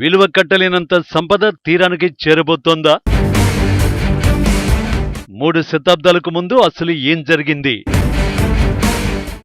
విలువ కట్టలేనంత సంపద తీరానికి చేరబోతోందా? మూడు శతాబ్దాలకు ముందు అసలు ఏం జరిగింది?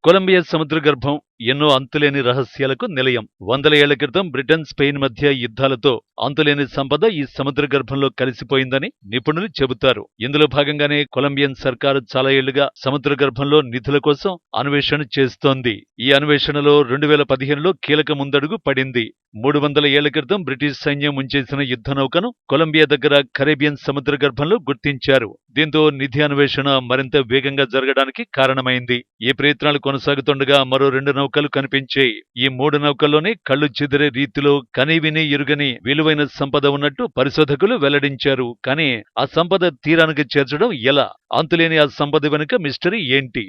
కొలంబియా సముద్ర గర్భం ఎన్నో అంతులేని రహస్యాలకు నిలయం. వందల ఏళ్ళ క్రితం బ్రిటన్ స్పెయిన్ మధ్య యుద్ధాలతో అంతులేని సంపద ఈ సముద్ర గర్భంలో కలిసిపోయిందని నిపుణులు చెబుతారు. ఇందులో భాగంగానే కొలంబియన్ సర్కారు చాలా ఏళ్ళుగా సముద్ర గర్భంలో నిధుల కోసం అన్వేషణ చేస్తోంది. ఈ అన్వేషణలో రెండు వేల పదిహేనులో కీలక ముందడుగు పడింది. మూడు వందల ఏళ్ళ క్రితం బ్రిటిష్ సైన్యం ఉంచేసిన యుద్ధ నౌకను కొలంబియా దగ్గర కరేబియన్ సముద్ర గర్భంలో గుర్తించారు. దీంతో నిధి అన్వేషణ మరింత వేగంగా జరగడానికి కారణమైంది. ఈ ప్రయత్నాలు కొనసాగుతుండగా మరో రెండు నౌక నౌకలు కనిపించాయి ఈ మూడు నౌకల్లోనే కళ్ళు చెదిరే రీతిలో కనివిని ఎరుగని విలువైన సంపద ఉన్నట్టు పరిశోధకులు వెల్లడించారు. కానీ ఆ సంపద తీరానికి చేర్చడం ఎలా? అంతులేని ఆ సంపద వెనుక మిస్టరీ ఏంటి?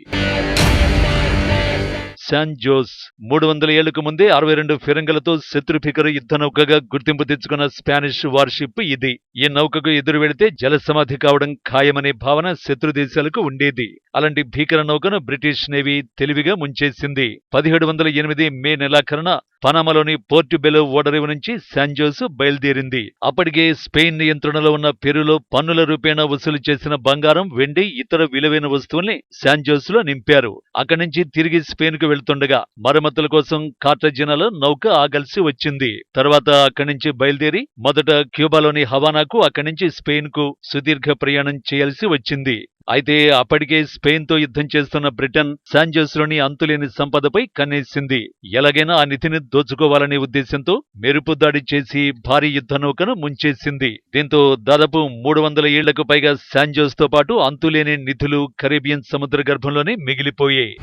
శాన్ జోస్ మూడు వందల ఏళ్ళకు ముందే అరవై రెండు ఫిరంగులతో శత్రుభికర యుద్ధ నౌకగా గుర్తింపు తెచ్చుకున్న స్పానిష్ వార్షిప్ ఇది. ఈ నౌకకు ఎదురు వెళితే జల సమాధి కావడం ఖాయమనే భావన శత్రు దేశాలకు ఉండేది. అలాంటి భీకర నౌకను బ్రిటిష్ నేవీ తెలివిగా ముంచేసింది. పదిహేడు వందల ఎనిమిది మే నెలాఖరున పనామాలోని పోర్టు బెలో ఓడరేవు నుంచి శాంజోస్ బయలుదేరింది. అప్పటికే స్పెయిన్ నియంత్రణలో ఉన్న పెరులో పన్నుల రూపేణా వసూలు చేసిన బంగారం వెండి ఇతర విలువైన వస్తువుల్ని శాంజోస్లో నింపారు. అక్కడి నుంచి తిరిగి స్పెయిన్కు వెళ్తుండగా మరమ్మతుల కోసం కార్టజినాలో నౌక ఆగల్సి వచ్చింది. తర్వాత అక్కడి నుంచి బయలుదేరి మొదట క్యూబాలోని హవానాకు అక్కడి నుంచి స్పెయిన్కు సుదీర్ఘ ప్రయాణం చేయాల్సి వచ్చింది. అయితే అప్పటికే స్పెయిన్తో యుద్ధం చేస్తున్న బ్రిటన్ శాంజోస్లోని అంతులేని సంపదపై కన్నేసింది. ఎలాగైనా ఆ నిధిని దోచుకోవాలనే ఉద్దేశంతో మెరుపు దాడి చేసి భారీ యుద్ధ నౌకను ముంచేసింది. దీంతో దాదాపు మూడు వందల ఏళ్ళకు పైగా శాంజోస్తో పాటు అంతులేని నిధులు కరేబియన్ సముద్ర గర్భంలోనే మిగిలిపోయాయి.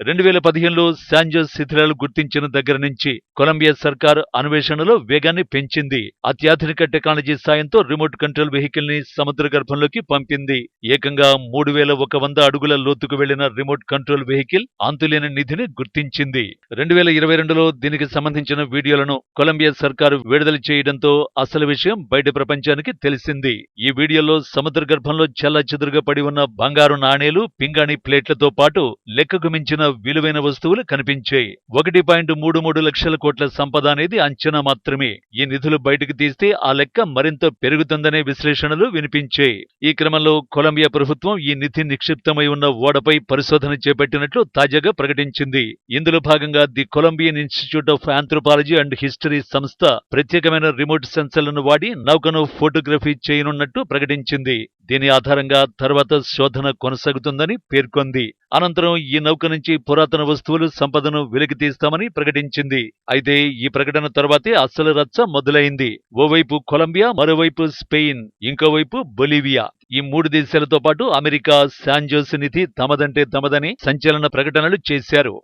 రెండు వేల పదిహేనులో శాంజోస్ శిథిలాలు గుర్తించిన దగ్గర నుంచి కొలంబియా సర్కార్ అన్వేషణలో వేగాన్ని పెంచింది. అత్యాధునిక టెక్నాలజీ సాయంతో రిమోట్ కంట్రోల్ వెహికల్ని సముద్ర గర్భంలోకి పంపింది. ఏకంగా మూడు వేల ఒక వంద అడుగుల లోతుకు వెళ్ళిన రిమోట్ కంట్రోల్ వెహికల్ అంతులేని నిధిని గుర్తించింది. రెండు వేల ఇరవై రెండులో దీనికి సంబంధించిన వీడియోలను కొలంబియా సర్కారు విడుదల చేయడంతో అసలు విషయం బయట ప్రపంచానికి తెలిసింది. ఈ వీడియోలో సముద్ర గర్భంలో చెల్లాచెదురుగా పడి ఉన్న బంగారు నాణేలు పింగాణి ప్లేట్లతో పాటు లెక్కకు మించిన విలువైన వస్తువులు కనిపించాయి. ఒకటి పాయింట్ మూడు మూడు లక్షల కోట్ల సంపద అనేది అంచనా మాత్రమే. ఈ నిధులు బయటకు తీస్తే ఆ లెక్క మరింత పెరుగుతుందనే విశ్లేషణలు వినిపించాయి. ఈ క్రమంలో కొలంబియా ప్రభుత్వం ఈ నిధి నిక్షిప్తమై ఉన్న ఓడపై పరిశోధన చేపట్టినట్లు తాజాగా ప్రకటించింది. ఇందులో భాగంగా the Colombian Institute of Anthropology and History సంస్థ ప్రత్యేకమైన రిమోట్ సెన్సర్లను వాడి నౌకను ఫోటోగ్రఫీ చేయనున్నట్టు ప్రకటించింది. దీని ఆధారంగా తర్వాత శోధన కొనసాగుతుందని పేర్కొంది. అనంతరం ఈ నౌక నుంచి పురాతన వస్తువులు సంపదను వెలికి తీస్తామని ప్రకటించింది. అయితే ఈ ప్రకటన తర్వాతే అస్సలు రచ్చ మొదలైంది. ఓవైపు కొలంబియా మరోవైపు స్పెయిన్ ఇంకోవైపు బొలివియా. ఈ మూడు దేశాలతో పాటు అమెరికా శాంజోస్ నిధి తమదంటే తమదని సంచలన ప్రకటనలు చేశారు.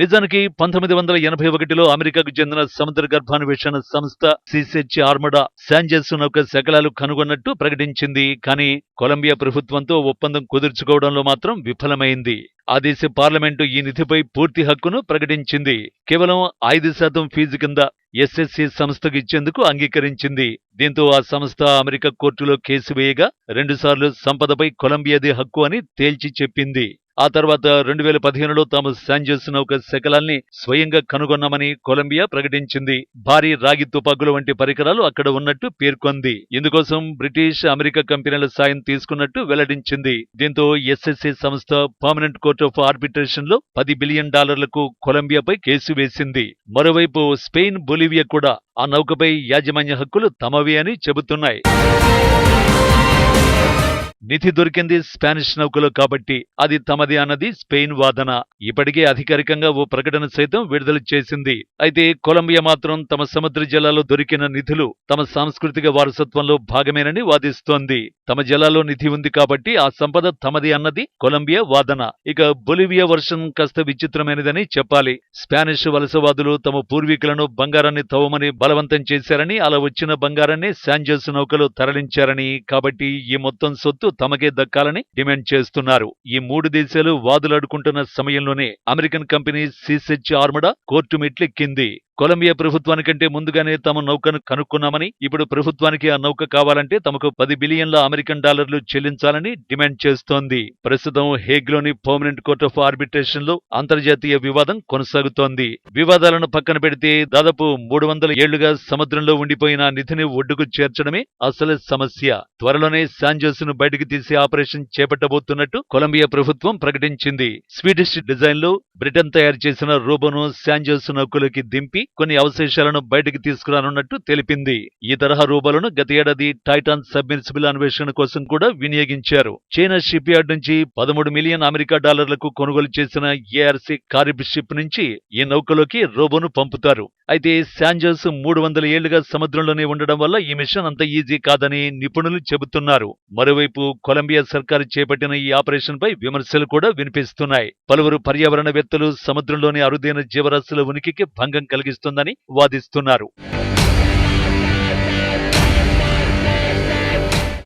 నిజానికి పంతొమ్మిది వందల ఎనభై ఒకటిలో అమెరికాకు చెందిన సముద్ర గర్భాన్వేషణ సంస్థ సిసెచ్ ఆర్మడా శాంజెస్ నౌక శకలాలు కనుగొన్నట్టు ప్రకటించింది. కానీ కొలంబియా ప్రభుత్వంతో ఒప్పందం కుదుర్చుకోవడంలో మాత్రం విఫలమైంది. ఆ దేశ పార్లమెంటు ఈ నిధిపై పూర్తి హక్కును ప్రకటించింది. కేవలం ఐదు శాతం ఫీజు కింద ఎస్ఎస్సి సంస్థకు ఇచ్చేందుకు అంగీకరించింది. దీంతో ఆ సంస్థ అమెరికా కోర్టులో కేసు వేయగా రెండుసార్లు సంపదపై కొలంబియాది హక్కు అని తేల్చి చెప్పింది. ఆ తర్వాత రెండు వేల పదిహేనులో తాము శాంగ్ చేసిన ఒక శకలాన్ని స్వయంగా కనుగొన్నామని కొలంబియా ప్రకటించింది. భారీ రాగి తుపాకుల వంటి పరికరాలు అక్కడ ఉన్నట్టు పేర్కొంది. ఇందుకోసం బ్రిటిష్ అమెరికా కంపెనీల సాయం తీసుకున్నట్టు వెల్లడించింది. దీంతో ఎస్ఎస్సి సంస్థ పర్మనెంట్ కోర్టు ఆఫ్ ఆర్బిట్రేషన్లో పది బిలియన్ డాలర్లకు కొలంబియాపై కేసు వేసింది. మరోవైపు స్పెయిన్ బొలివియా కూడా ఆ నౌకపై యాజమాన్య హక్కులు తమవే అని చెబుతున్నాయి. నిధి దొరికింది స్పానిష్ నౌకలో కాబట్టి అది తమది అన్నది స్పెయిన్ వాదన. ఇప్పటికే అధికారికంగా ఓ ప్రకటన సైతం విడుదల చేసింది. అయితే కొలంబియా మాత్రం తమ సముద్ర జలాల్లో దొరికిన నిధులు తమ సాంస్కృతిక వారసత్వంలో భాగమేనని వాదిస్తోంది. తమ జలాల్లో నిధి ఉంది కాబట్టి ఆ సంపద తమది అన్నది కొలంబియా వాదన. ఇక బొలివియా వర్షన్ కాస్త విచిత్రమైనదని చెప్పాలి. స్పానిష్ వలసవాదులు తమ పూర్వీకులను బంగారాన్ని తవ్వమని బలవంతం చేశారని అలా వచ్చిన బంగారాన్ని శాంజోస్ నౌకలో తరలించారని కాబట్టి ఈ మొత్తం సొత్తు తమకే దక్కాలని డిమాండ్ చేస్తున్నారు. ఈ మూడు దేశాలు వాదులాడుకుంటున్న సమయంలోనే అమెరికన్ కంపెనీ సీసెచ్ ఆర్మడా కోర్టు మెట్లెక్కింది. కొలంబియా ప్రభుత్వానికంటే ముందుగానే తమ నౌకను కనుక్కున్నామని ఇప్పుడు ప్రభుత్వానికి ఆ నౌక కావాలంటే తమకు పది బిలియన్ల అమెరికన్ డాలర్లు చెల్లించాలని డిమాండ్ చేస్తోంది. ప్రస్తుతం హేగ్లోని పర్మనెంట్ కోర్ట్ ఆఫ్ ఆర్బిట్రేషన్లో అంతర్జాతీయ వివాదం కొనసాగుతోంది. వివాదాలను పక్కన పెడితే దాదాపు మూడు వందల ఏళ్ళుగా సముద్రంలో ఉండిపోయిన నిధిని ఒడ్డుకు చేర్చడమే అసలు సమస్య. త్వరలోనే శాంజోస్ను బయటకు తీసే ఆపరేషన్ చేపట్టబోతున్నట్టు కొలంబియా ప్రభుత్వం ప్రకటించింది. స్వీడిష్ డిజైన్లో బ్రిటన్ తయారు చేసిన రోబోను శాంజోస్ నౌకలోకి దింపి కొన్ని అవశేషాలను బయటకు తీసుకురానున్నట్టు తెలిపింది. ఈ తరహా రోబోలను గత ఏడాది టైటాన్ సబ్మెర్సిబుల్ అన్వేషణ కోసం కూడా వినియోగించారు. చైనా షిప్ యార్డ్ నుంచి పదమూడు మిలియన్ అమెరికా డాలర్లకు కొనుగోలు చేసిన ఏఆర్సీ కారిబ్ షిప్ నుంచి ఈ నౌకలోకి రోబోను పంపుతారు. అయితే శాంజోస్ మూడు వందల ఏళ్ళుగా సముద్రంలోనే ఉండడం వల్ల ఈ మిషన్ అంత ఈజీ కాదని నిపుణులు చెబుతున్నారు. మరోవైపు కొలంబియా సర్కారు చేపట్టిన ఈ ఆపరేషన్ పై విమర్శలు కూడా వినిపిస్తున్నాయి. పలువురు పర్యావరణవేత్తలు సముద్రంలోని అరుదైన జీవరాశుల ఉనికికి భంగం కలిగిస్తుందని వాదిస్తున్నారు.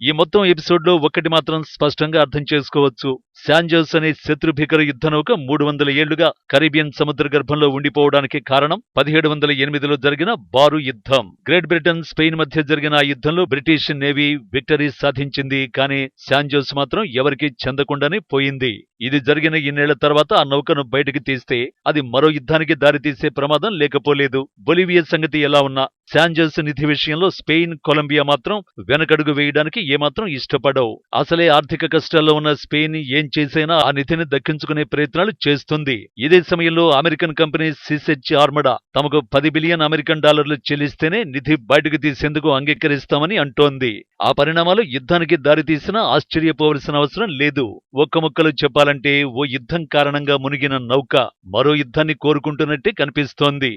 ఈ మొత్తం ఎపిసోడ్లో ఒక్కటి ఒకటి మాత్రం స్పష్టంగా అర్థం చేసుకోవచ్చు. శాంజోస్ అనే శత్రుభికర యుద్ధ నౌక మూడు వందల ఏళ్ళుగా కరీబియన్ సముద్ర గర్భంలో ఉండిపోవడానికి కారణం పదిహేడు వందల ఎనిమిదిలో జరిగిన బారు యుద్ధం. గ్రేట్ బ్రిటన్ స్పెయిన్ మధ్య జరిగిన ఆ యుద్ధంలో బ్రిటిష్ నేవీ విక్టరీ సాధించింది. కానీ శాంజోస్ మాత్రం ఎవరికీ చెందకుండానే పోయింది. ఇది జరిగిన ఇన్నేళ్ళ తర్వాత ఆ నౌకను బయటకు తీస్తే అది మరో యుద్ధానికి దారితీసే ప్రమాదం లేకపోలేదు. బొలివియా సంగతి ఎలా ఉన్నా శాంజోస్ నిధి విషయంలో స్పెయిన్ కొలంబియా మాత్రం వెనకడుగు వేయడానికి ఏమాత్రం ఇష్టపడవు. అసలే ఆర్థిక కష్టాల్లో ఉన్న స్పెయిన్ ఏం చేసైనా ఆ నిధిని దక్కించుకునే ప్రయత్నాలు చేస్తుంది. ఇదే సమయంలో అమెరికన్ కంపెనీ సిసెచ్ ఆర్మడా తమకు పది బిలియన్ అమెరికన్ డాలర్లు చెల్లిస్తేనే నిధి బయటకు తీసేందుకు అంగీకరిస్తామని అంటోంది. ఆ పరిణామాలు యుద్ధానికి దారితీసినా ఆశ్చర్యపోవలసిన అవసరం లేదు. ఒక్క ముక్కలు చెప్పాలంటే ఓ యుద్ధం కారణంగా మునిగిన నౌక మరో యుద్ధాన్ని కోరుకుంటున్నట్టే కనిపిస్తోంది.